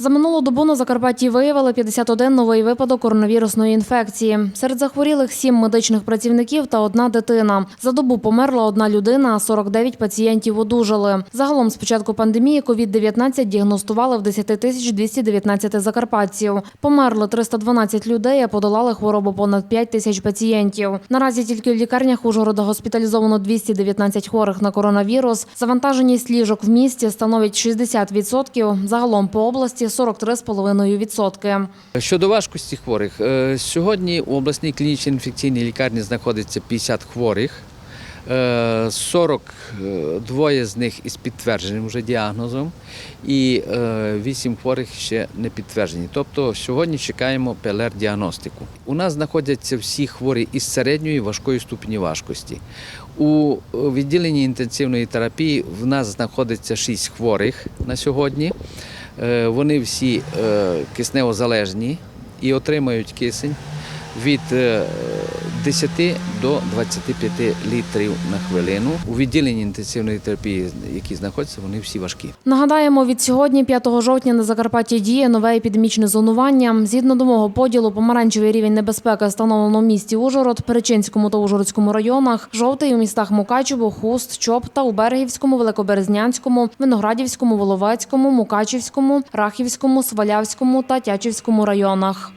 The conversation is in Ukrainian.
За минулу добу на Закарпатті виявили 51 новий випадок коронавірусної інфекції. Серед захворілих 7 медичних працівників та одна дитина. За добу померла одна людина, а 49 пацієнтів одужали. Загалом з початку пандемії COVID-19 діагностували в 10 тисяч 219 закарпатців. Померли 312 людей, а подолали хворобу понад 5 тисяч пацієнтів. Наразі тільки в лікарнях Ужгорода госпіталізовано 219 хворих на коронавірус. Завантаженість ліжок в місті становить 60%, загалом по області 43,5%. Щодо важкості хворих, е, сьогодні у обласній клінічній інфекційній лікарні знаходиться 50 хворих. Е, 42 з них із підтвердженим вже діагнозом і 8 хворих ще не підтверджені. Тобто сьогодні чекаємо ПЛР-діагностику. У нас знаходяться всі хворі із середньої важкої ступені важкості. У відділенні інтенсивної терапії в нас знаходиться 6 хворих на сьогодні. Е, Вони всі е, кисневозалежні і отримають кисень від е, 10 до 25 літрів на хвилину. У відділенні інтенсивної терапії, які знаходяться, вони всі важкі. Нагадаємо, від сьогодні, 5 жовтня, на Закарпатті діє нове епідемічне зонування. Згідно нового поділу, помаранчевий рівень небезпеки встановлено в місті Ужгород, Перечинському та Ужгородському районах, жовтий у містах Мукачево, Хуст, Чоп та у Берегівському, Великоберезнянському, Виноградівському, Воловецькому, Мукачівському, Рахівському, Свалявському та Тячівському районах.